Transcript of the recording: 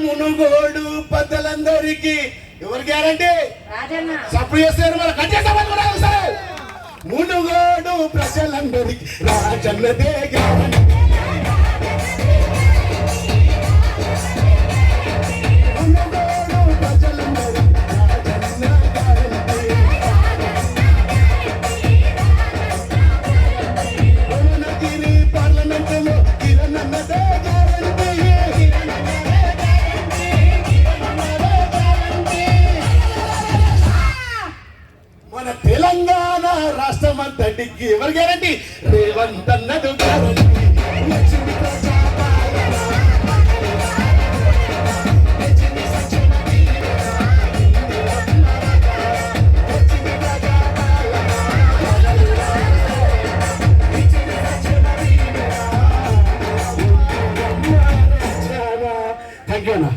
మునుగోడు పెద్దలందరికీ ఎవరు guarantee? Support మన కూడా మునుగోడు ప్రజలందరికీ రాజన్నదే గ్యారంటీ. మన తెలంగాణ రాష్ట్రం అంతా ఎవరు గ్యారంటీ రేవంత్ అన్నది గ్యారంటీ